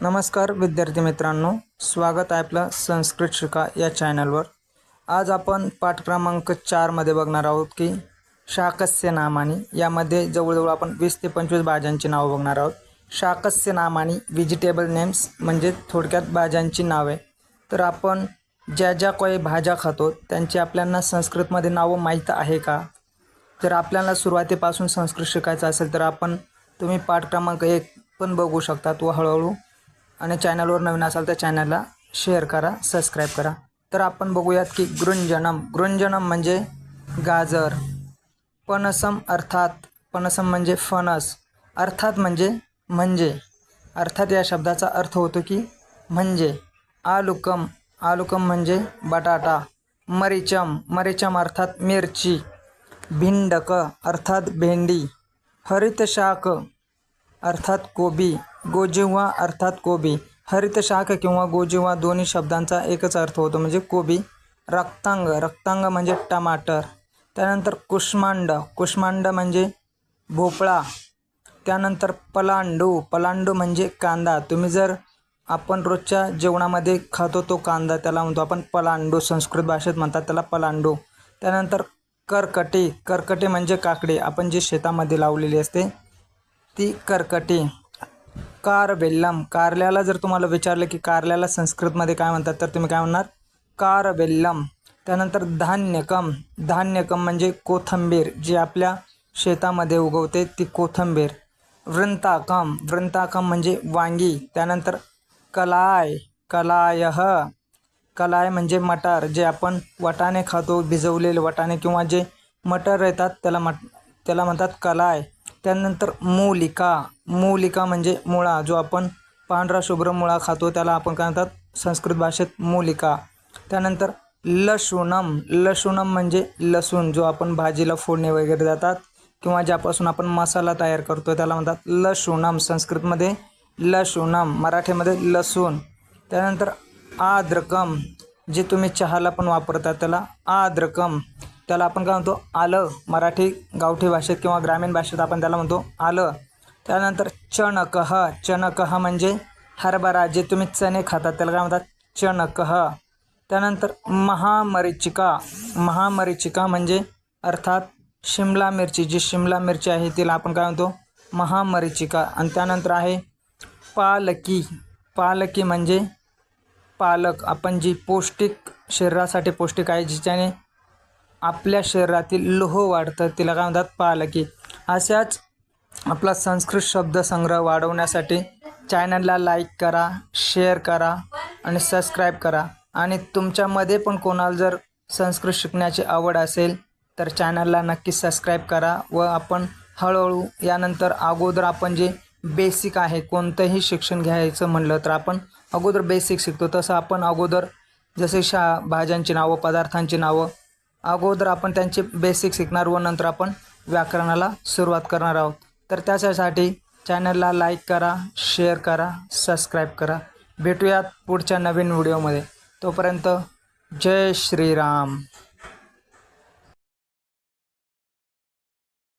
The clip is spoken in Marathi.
नमस्कार विद्यार्थी मित्रांनो. स्वागत आहे आपलं संस्कृत शिका या चॅनलवर आज आपण पाठ क्रमांक चारमध्ये बघणार आहोत की शाकस्य नामानी. यामध्ये जवळजवळ आपण वीस ते पंचवीस भाज्यांची नावं बघणार आहोत. शाकस्य नामानी व्हेजिटेबल नेम्स म्हणजे थोडक्यात भाज्यांची नावे. तर आपण ज्या ज्या काही भाज्या खातो त्यांची आपल्याला संस्कृतमध्ये नावं माहीत आहे का? जर आपल्याला सुरुवातीपासून संस्कृत शिकायचं असेल तर आपण तुम्ही पाठ क्रमांक एक पण बघू शकतात व हळूहळू आणि चॅनलवर नवीन असाल तर चॅनलला शेअर करा सबस्क्राईब करा. तर आपण बघूयात की गृंजनम गृंजनम म्हणजे गाजर पनसम अर्थात पनसम म्हणजे फणस अर्थात म्हणजे म्हणजे. अर्थात या शब्दाचा अर्थ होतो की म्हणजे. आलुकम आलुकम म्हणजे बटाटा. मरिचम मरिचम अर्थात मिरची. भिंडक अर्थात भेंडी. हरितशाक अर्थात कोबी. गोजिव्हा अर्थात कोबी. हरितशाक किंवा गोजिव्हा दोन्ही शब्दांचा एकच अर्थ होतो म्हणजे कोबी. रक्तांग. रक्तांग म्हणजे टमाटर. त्यानंतर कुष्मांड. कुष्मांड म्हणजे भोपळा. त्यानंतर पलांडू. पलांडू म्हणजे कांदा. तुम्ही जर आपण रोजच्या जेवणामध्ये खातो तो कांदा त्याला म्हणतो आपण पलांडू. संस्कृत भाषेत म्हणतात त्याला पलांडू. त्यानंतर करकटी. करकटी म्हणजे काकडी. आपण जी शेतामध्ये लावलेली असते ती करकटी. कारवेल्लम कारल्याला जर तुम्हाला विचारलं की कारल्याला संस्कृतमध्ये काय म्हणतात तर तुम्ही काय म्हणणार? कारवेल्लम त्यानंतर धान्यकम. धान्यकम म्हणजे कोथंबीर जी आपल्या शेतामध्ये उगवते ती कोथंबीर. वृंताकम. वृंताकम म्हणजे वांगी. त्यानंतर कलाय. कलाय कलाय म्हणजे मटार जे आपण वटाणे खातो भिजवलेले वटाणे किंवा जे मटर येतात त्याला मट त्याला म्हणतात कलाय. त्यानंतर मूलिका. मूलिका म्हणजे मुळा जो आपण पांढरा शुभ्र मुळा खातो त्याला आपण काय म्हणतात? संस्कृत भाषेत मूलिका. त्यानंतर लशुनम लशुनम म्हणजे लसूण जो आपण भाजीला फोडणे वगैरे जातात किंवा ज्यापासून आपण मसाला तयार करतो त्याला म्हणतात लशुनम संस्कृतमध्ये लशुनम मराठीमध्ये लसूण. त्यानंतर आद्रकम जे तुम्ही चहाला पण वापरता त्याला आद्रकम. त्याला आपण काय म्हणतो? आलं. मराठी गावठी भाषेत किंवा ग्रामीण भाषेत आपण त्याला म्हणतो आलं. त्यानंतर चणकह. चणकह म्हणजे हरभरा जे तुम्ही चणे खातात त्याला काय म्हणतात? चणकह. त्यानंतर महामरीचिका. महामरीचिका म्हणजे अर्थात शिमला मिरची. जी शिमला मिरची आहे तिला आपण काय म्हणतो? महामरीचिका. आणि त्यानंतर आहे पालकी. पालकी म्हणजे पालक. आपण जी पौष्टिक शरीरासाठी पौष्टिक आहे जिच्याने आपल्या शरीरातील लोह वाढतं. तिला काय म्हणतात? पालकी. अशाच आपला संस्कृत शब्दसंग्रह वाढवण्यासाठी चॅनलला लाईक करा शेअर करा आणि सबस्क्राईब करा. आणि तुमच्यामध्ये पण कोणाला जर संस्कृत शिकण्याची आवड असेल तर चॅनलला नक्की सबस्क्राईब करा व आपण हळूहळू यानंतर अगोदर आपण जे बेसिक आहे कोणतंही शिक्षण घ्यायचं म्हणलं तर आपण अगोदर बेसिक शिकतो. तसं आपण अगोदर जसे शा भाज्यांची नावं पदार्थांची नावं अगोदर आपण त्यांचे बेसिक शिकणार व नंतर आपण व्याकरणाला सुरुवात करणार आहोत. तर त्याच्यासाठी चॅनलला लाईक करा शेअर करा सबस्क्राईब करा. भेटूयात पुढच्या नवीन व्हिडिओमध्ये तोपर्यंत जय श्रीराम.